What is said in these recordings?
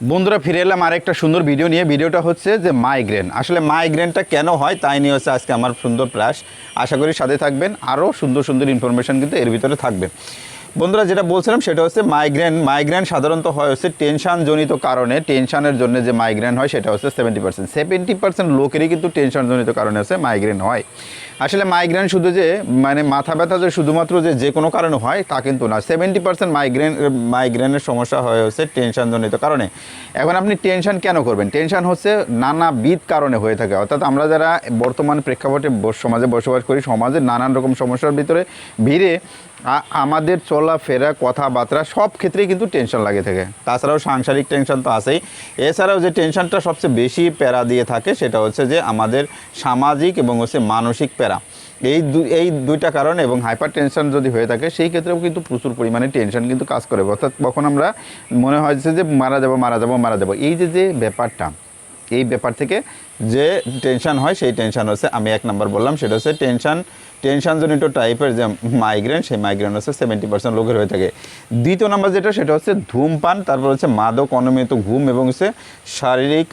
বন্ধুরা, ফিরে এলাম আর একটা সুন্দর ভিডিও নিয়ে। ভিডিওটা হচ্ছে যে মাইগ্রেন আসলে মাইগ্রেনটা কেন হয় তাই নিয়ে হচ্ছে আজকে আমার সুন্দর প্লাস আশা করি সাথে থাকবেন। আরও সুন্দর সুন্দর ইনফরমেশান কিন্তু এর ভিতরে থাকবে। বন্ধুরা, যেটা বলছিলাম সেটা হচ্ছে মাইগ্রেন মাইগ্রেন সাধারণত হয় হচ্ছে টেনশন জনিত কারণে। টেনশনের জন্য যে মাইগ্রেন হয় সেটা হচ্ছে সেভেন্টি পার্সেন্ট সেভেন্টি পার্সেন্ট লোকেরই কিন্তু টেনশন জনিত কারণে হচ্ছে মাইগ্রেন হয়। আসলে মাইগ্রেন শুধু যে মানে মাথা ব্যথা যে শুধুমাত্র যে যে কোনো কারণে হয়, তা কিন্তু না। সেভেন্টি পার্সেন্ট মাইগ্রেন মাইগ্রেনের সমস্যা হয় হচ্ছে টেনশনজনিত কারণে। এখন আপনি টেনশন কেন করবেন? টেনশন হচ্ছে নানাবিধ কারণে হয়ে থাকে। অর্থাৎ আমরা যারা বর্তমান প্রেক্ষাপটে সমাজে বসবাস করি, সমাজে নানান রকম সমস্যার ভিতরে ভিড়ে আমাদের আমাদের চলাফেরা কথাবার্তা সব ক্ষেত্রেই কিন্তু টেনশন লাগে থাকে। তাছাড়াও সাংসারিক টেনশন তো আছেই। এছাড়াও যে টেনশনটা সবচেয়ে বেশি প্যারা দিয়ে থাকে সেটা হচ্ছে যে আমাদের সামাজিক এবং হচ্ছে মানসিক প্যারা। এই এই দুইটা কারণ এবং হাইপার টেনশন যদি হয়ে থাকে সেই ক্ষেত্রেও কিন্তু প্রচুর পরিমাণে টেনশন কিন্তু কাজ করে। অর্থাৎ তখন আমরা মনে হয় যে মারা যাব মারা যাব মারা যাব। এই যে যে ব্যাপারটা এই ব্যাপার থেকে যে টেনশন হয় সেই টেনশন হচ্ছে, আমি এক নাম্বার বললাম, সেটা হচ্ছে টেনশন টেনশনজনিত টাইপের যে মাইগ্রেন সেই মাইগ্রেন হচ্ছে সেভেন্টি পার্সেন্ট লোকের হয়ে থাকে। দ্বিতীয় নাম্বার যেটা, সেটা হচ্ছে ধূমপান, তারপর হচ্ছে মাদক অনিয়মিত ঘুম এবং হচ্ছে শারীরিক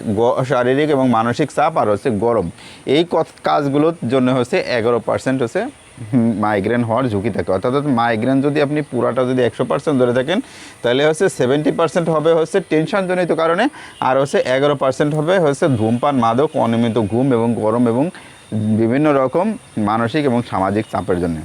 শারীরিক এবং মানসিক চাপ আর হচ্ছে গরম। এই কাজগুলোর জন্য হচ্ছে এগারো পার্সেন্ট হচ্ছে মাইগ্রেন হওয়ার ঝুঁকি থাকে। অর্থাৎ মাইগ্রেন যদি আপনি পুরাটা যদি একশো পার্সেন্ট ধরে থাকেন, তাহলে হচ্ছে সেভেন্টি পার্সেন্ট হবে হচ্ছে টেনশনজনিত কারণে, আর হচ্ছে এগারো পার্সেন্ট হবে হচ্ছে ধূমপান, মাদক, অনিয়মিত ঘুম এবং গরম এবং বিভিন্ন রকম মানসিক এবং সামাজিক চাপের জন্য।